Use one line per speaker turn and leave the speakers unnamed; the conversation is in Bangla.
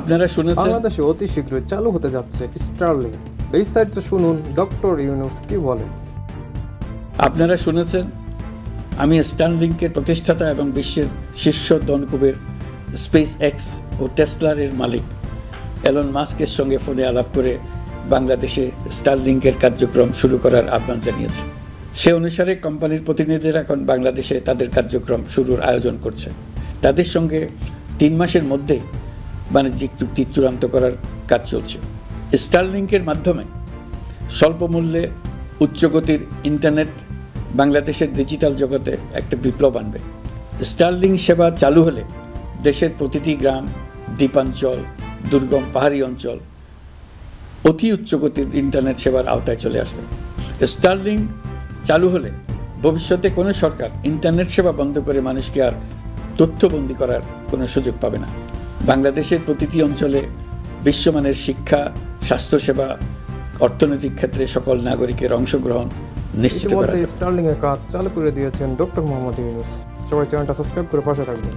আপনারা শুনেছেন?
বাংলাদেশে অতি শীঘ্রই চালু হতে যাচ্ছে স্টারলিং। বিস্তারিত শুনুন ডক্টর ইউনুস কি বলে
আপনারা শুনেছেন? আমি স্টানলিংকের প্রতিষ্ঠাতা এবং বিশ্বের শীর্ষ দনকুবের স্পেস এক্স ও টেসলারের মালিক এলন মাস্কের সঙ্গে ফোনে আলাপ করে বাংলাদেশে স্টারলিংকের কার্যক্রম শুরু করার আহ্বান জানিয়েছে। সে অনুসারে কোম্পানির প্রতিনিধিরা এখন বাংলাদেশে তাদের কার্যক্রম শুরুর আয়োজন করছে। তাদের সঙ্গে তিন মাসের মধ্যেই বাণিজ্যিক চুক্তি চূড়ান্ত করার কাজ চলছে। স্টারলিংকের মাধ্যমে স্বল্প মূল্যে উচ্চগতির ইন্টারনেট বাংলাদেশের ডিজিটাল জগতে একটা বিপ্লব আনবে। স্টারলিং সেবা চালু হলে দেশের প্রতিটি গ্রাম, দ্বীপাঞ্চল, দুর্গম পাহাড়ি অঞ্চল অতি উচ্চগতির ইন্টারনেট সেবার আওতায় চলে আসবে। স্টারলিং চালু হলে ভবিষ্যতে কোনো সরকার ইন্টারনেট সেবা বন্ধ করে মানুষকে আর তথ্যবন্দি করার কোনো সুযোগ পাবে না। বাংলাদেশের প্রতিটি অঞ্চলে বিশ্বমানের শিক্ষা স্বাস্থ্যসেবা অর্থনৈতিক ক্ষেত্রে সকল নাগরিকের অংশগ্রহণ নিশ্চিত করা
স্টার্লিং এর কাজ চালু করে দিয়েছেন ডক্টর মোহাম্মদ ইউনুস। সবাই চ্যানেলটা সাবস্ক্রাইব করে পাশে থাকবেন।